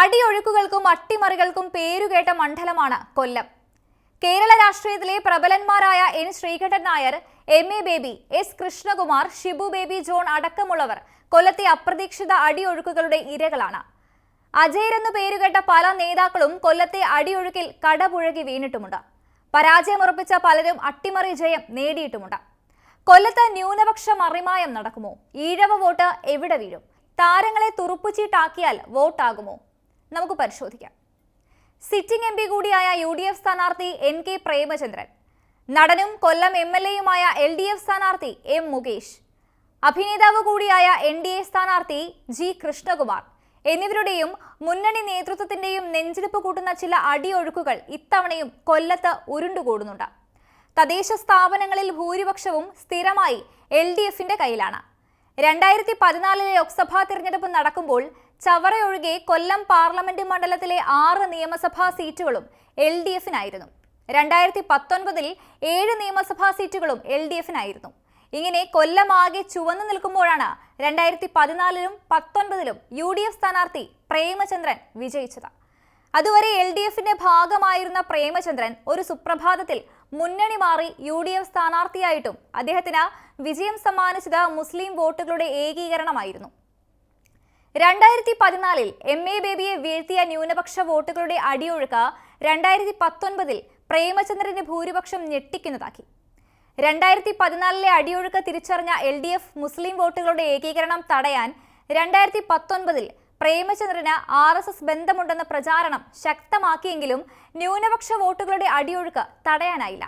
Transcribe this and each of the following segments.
അടിയൊഴുക്കുകൾക്കും അട്ടിമറികൾക്കും പേരുകേട്ട മണ്ഡലമാണ് കൊല്ലം. കേരള രാഷ്ട്രീയത്തിലെ പ്രബലന്മാരായ N Sreekantan Nair M A Baby S Krishnakumar Shibu Baby John അടക്കമുള്ളവർ കൊല്ലത്തെ അപ്രതീക്ഷിത അടിയൊഴുക്കുകളുടെ ഇരകളാണ്. അജയർ എന്നു പേരുകേട്ട പല നേതാക്കളും കൊല്ലത്തെ അടിയൊഴുക്കിൽ കടപുഴകി വീണിട്ടുമുണ്ട്. പരാജയമുറപ്പിച്ച പലരും അട്ടിമറി ജയം നേടിയിട്ടുമുണ്ട്. കൊല്ലത്ത് ന്യൂനപക്ഷ മറിമായം നടക്കുമോ? ഈഴവ വോട്ട് എവിടെ വീഴും? താരങ്ങളെ തുറുപ്പുചീട്ടാക്കിയാൽ വോട്ടാകുമോ? നമുക്ക് പരിശോധിക്കാം. സിറ്റിംഗ് എം പി കൂടിയായ യു ഡി എഫ് സ്ഥാനാർത്ഥി എൻ കെ പ്രേമചന്ദ്രൻ നടനും കൊല്ലം എം എൽ എയുമായ എൽ ഡി എഫ് സ്ഥാനാർത്ഥി എം മുകേഷ് അഭിനേതാവ് കൂടിയായ എൻ ഡി എ സ്ഥാനാർത്ഥി ജി കൃഷ്ണകുമാർ എന്നിവരുടെയും മുന്നണി നേതൃത്വത്തിന്റെയും നെഞ്ചിടിപ്പ് കൂട്ടുന്ന ചില അടിയൊഴുക്കുകൾ ഇത്തവണയും കൊല്ലത്ത് ഉരുണ്ടുകൂടുന്നുണ്ട്. തദ്ദേശ സ്ഥാപനങ്ങളിൽ ഭൂരിപക്ഷവും സ്ഥിരമായി എൽ ഡി എഫിന്റെ കയ്യിലാണ്. രണ്ടായിരത്തി പതിനാലിലെ ലോക്സഭാ തിരഞ്ഞെടുപ്പ് നടക്കുമ്പോൾ ചവറയൊഴികെ കൊല്ലം പാർലമെന്റ് മണ്ഡലത്തിലെ ആറ് നിയമസഭാ സീറ്റുകളും എൽ ഡി എഫിനായിരുന്നു. രണ്ടായിരത്തി പത്തൊൻപതിൽ ഏഴ് നിയമസഭാ സീറ്റുകളും എൽ ഡി എഫിനായിരുന്നു. ഇങ്ങനെ കൊല്ലമാകെ ചുവന്നു നിൽക്കുമ്പോഴാണ് രണ്ടായിരത്തി പതിനാലിലും പത്തൊൻപതിലും യു ഡി എഫ് സ്ഥാനാർത്ഥി പ്രേമചന്ദ്രൻ വിജയിച്ചത്. അതുവരെ എൽ ഡി എഫിന്റെ ഭാഗമായിരുന്ന പ്രേമചന്ദ്രൻ ഒരു സുപ്രഭാതത്തിൽ മുന്നണി മാറി യു ഡി എഫ് സ്ഥാനാർത്ഥിയായിട്ടും അദ്ദേഹത്തിന് വിജയം സമ്മാനിച്ചത് മുസ്ലിം വോട്ടുകളുടെ ഏകീകരണമായിരുന്നു. രണ്ടായിരത്തി പതിനാലിൽ എം എ ബേബിയെ വീഴ്ത്തിയ ന്യൂനപക്ഷ വോട്ടുകളുടെ അടിയൊഴുക്ക് രണ്ടായിരത്തി പത്തൊൻപതിൽ പ്രേമചന്ദ്രന്റെ ഭൂരിപക്ഷം ഞെട്ടിക്കുന്നതാക്കി. രണ്ടായിരത്തി പതിനാലിലെ അടിയൊഴുക്ക് തിരിച്ചറിഞ്ഞ എൽ ഡി എഫ് മുസ്ലിം വോട്ടുകളുടെ ഏകീകരണം തടയാൻ രണ്ടായിരത്തി പത്തൊൻപതിൽ പ്രേമചന്ദ്രന് ആർ എസ് എസ് ബന്ധമുണ്ടെന്ന പ്രചാരണം ശക്തമാക്കിയെങ്കിലും ന്യൂനപക്ഷ വോട്ടുകളുടെ അടിയൊഴുക്ക് തടയാനായില്ല.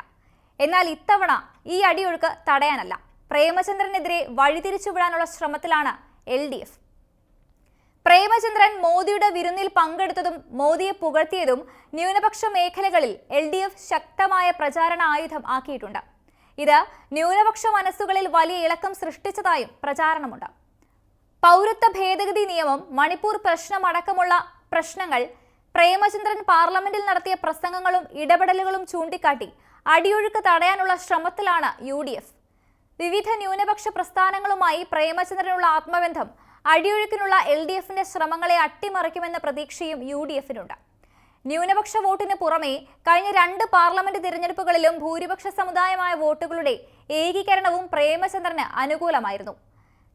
എന്നാൽ ഇത്തവണ ഈ അടിയൊഴുക്ക് തടയാനല്ല. പ്രേമചന്ദ്രനെതിരെ വഴിതിരിച്ചുവിടാനുള്ള ശ്രമത്തിലാണ് എൽ ഡി എഫ്. പ്രേമചന്ദ്രൻ മോദിയുടെ വിരുന്നിൽ പങ്കെടുത്തതും മോദിയെ പുകഴ്ത്തിയതും ന്യൂനപക്ഷ മേഖലകളിൽ എൽ ഡി എഫ് ശക്തമായ പ്രചാരണ ആയുധം ആക്കിയിട്ടുണ്ട്. ഇത് ന്യൂനപക്ഷ മനസ്സുകളിൽ വലിയ ഇളക്കം സൃഷ്ടിച്ചതായും പ്രചാരണമുണ്ട്. പൗരത്വ ഭേദഗതി നിയമം മണിപ്പൂർ പ്രശ്നമടക്കമുള്ള പ്രശ്നങ്ങൾ പ്രേമചന്ദ്രൻ പാർലമെന്റിൽ നടത്തിയ പ്രസംഗങ്ങളും ഇടപെടലുകളും ചൂണ്ടിക്കാട്ടി അടിയൊഴുക്ക് തടയാനുള്ള ശ്രമത്തിലാണ് യു വിവിധ ന്യൂനപക്ഷ പ്രസ്ഥാനങ്ങളുമായി പ്രേമചന്ദ്രനുള്ള ആത്മബന്ധം അടിയൊഴുക്കിനുള്ള എൽ ഡി എഫിന്റെ ശ്രമങ്ങളെ അട്ടിമറിക്കുമെന്ന പ്രതീക്ഷയും യു ഡി എഫിനുണ്ട്. ന്യൂനപക്ഷ വോട്ടിന് പുറമെ കഴിഞ്ഞ രണ്ട് പാർലമെന്റ് തിരഞ്ഞെടുപ്പുകളിലും ഭൂരിപക്ഷ സമുദായമായ വോട്ടുകളുടെ ഏകീകരണവും പ്രേമചന്ദ്രന് അനുകൂലമായിരുന്നു.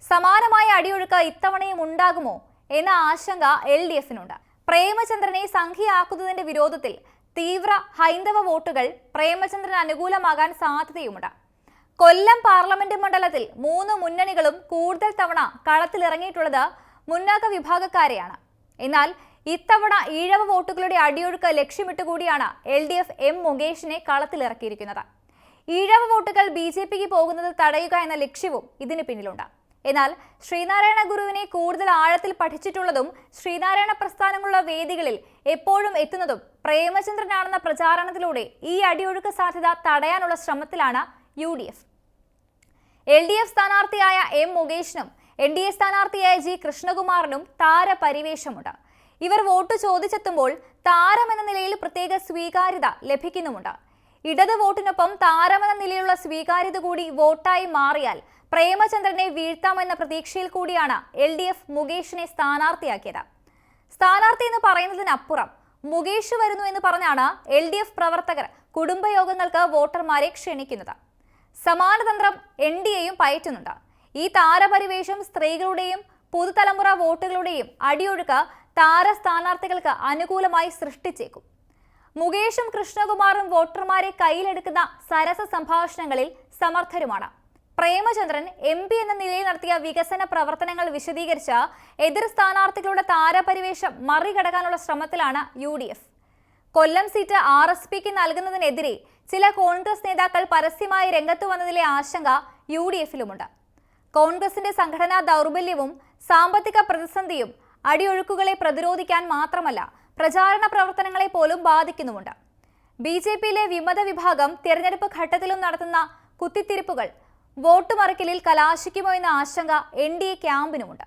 സമാനമായ അടിയൊഴുക്ക് ഇത്തവണയും ഉണ്ടാകുമോ എന്ന ആശങ്ക എൽ ഡി എഫിനുണ്ട്. പ്രേമചന്ദ്രനെ സംഖ്യയാക്കുന്നതിന്റെ വിരോധത്തിൽ തീവ്ര ഹൈന്ദവ വോട്ടുകൾ പ്രേമചന്ദ്രന് അനുകൂലമാകാൻ സാധ്യതയുമുണ്ട്. കൊല്ലം പാർലമെന്റ് മണ്ഡലത്തിൽ മൂന്ന് മുന്നണികളും കൂടുതൽ തവണ കളത്തിലിറങ്ങിയിട്ടുള്ളത് മുന്നാക്ക വിഭാഗക്കാരെയാണ്. എന്നാൽ ഇത്തവണ ഈഴവ വോട്ടുകളുടെ അടിയൊഴുക്ക് ലക്ഷ്യമിട്ടുകൂടിയാണ് എൽ ഡി എഫ് എം മുകേഷിനെ കളത്തിലിറക്കിയിരിക്കുന്നത്. ഈഴവ വോട്ടുകൾ ബി ജെ പിക്ക് പോകുന്നത് തടയുക എന്ന ലക്ഷ്യവും ഇതിന് പിന്നിലുണ്ട്. എന്നാൽ ശ്രീനാരായണ ഗുരുവിനെ കൂടുതൽ ആഴത്തിൽ പഠിച്ചിട്ടുള്ളതും ശ്രീനാരായണ പ്രസ്ഥാനങ്ങളുള്ള വേദികളിൽ എപ്പോഴും എത്തുന്നതും പ്രേമചന്ദ്രനാണെന്ന പ്രചാരണത്തിലൂടെ ഈ അടിയൊഴുക്ക് സാധ്യത തടയാനുള്ള ശ്രമത്തിലാണ് U D F. L D F സ്ഥാനാർത്ഥിയായ M മുകേഷിനും എൻ ഡി എ സ്ഥാനാർത്ഥിയായ ജി കൃഷ്ണകുമാറിനും താരപരിവേഷമുണ്ട്. ഇവർ വോട്ട് ചോദിച്ചെത്തുമ്പോൾ താരമെന്ന നിലയിൽ പ്രത്യേക സ്വീകാര്യത ലഭിക്കുന്നുമുണ്ട്. ഇടത് വോട്ടിനൊപ്പം താരമെന്ന നിലയിലുള്ള സ്വീകാര്യത കൂടി വോട്ടായി മാറിയാൽ പ്രേമചന്ദ്രനെ വീഴ്ത്താമെന്ന പ്രതീക്ഷയിൽ കൂടിയാണ് എൽ ഡി എഫ് മുകേഷിനെ സ്ഥാനാർത്ഥിയാക്കിയത്. സ്ഥാനാർത്ഥി എന്ന് പറയുന്നതിനപ്പുറം മുകേഷ് വരുന്നു എന്ന് പറഞ്ഞാണ് എൽ ഡി എഫ് പ്രവർത്തകർ കുടുംബയോഗങ്ങൾക്ക് വോട്ടർമാരെ ക്ഷണിക്കുന്നത്. സമാനതന്ത്രം എൻ ഡി എയും പയറ്റുന്നുണ്ട്. ഈ താരപരിവേഷം സ്ത്രീകളുടെയും പുതുതലമുറ വോട്ടുകളുടെയും അടിയൊഴുക്ക് താരസ്ഥാനാർത്ഥികൾക്ക് അനുകൂലമായി സൃഷ്ടിച്ചേക്കും. മുകേഷും കൃഷ്ണകുമാറും വോട്ടർമാരെ കയ്യിലെടുക്കുന്ന സരസ സംഭാഷണങ്ങളിൽ സമർത്ഥരുമാണ്. പ്രേമചന്ദ്രൻ എം പി എന്ന നിലയിൽ നടത്തിയ വികസന പ്രവർത്തനങ്ങൾ വിശദീകരിച്ച എതിർ സ്ഥാനാർത്ഥികളുടെ താരപരിവേഷം മറികടക്കാനുള്ള ശ്രമത്തിലാണ് U Kollam seat R S പിക്ക് നൽകുന്നതിനെതിരെ ചില കോൺഗ്രസ് നേതാക്കൾ പരസ്യമായി രംഗത്തു വന്നതിലെ ആശങ്ക യു ഡി എഫിലുമുണ്ട് കോൺഗ്രസിന്റെ സംഘടനാ ദൗർബല്യവും സാമ്പത്തിക പ്രതിസന്ധിയും അടിയൊഴുക്കുകളെ പ്രതിരോധിക്കാൻ മാത്രമല്ല പ്രചാരണ പ്രവർത്തനങ്ങളെ പോലും ബാധിക്കുന്നുമുണ്ട്. ബി ജെ പിയിലെ വിമത വിഭാഗം തിരഞ്ഞെടുപ്പ് ഘട്ടത്തിലും നടത്തുന്ന കുത്തിത്തിരിപ്പുകൾ വോട്ട് മറിക്കലിൽ കലാശിക്കുമോ എന്ന ആശങ്ക എൻ ഡി എ ക്യാമ്പിനുമുണ്ട്.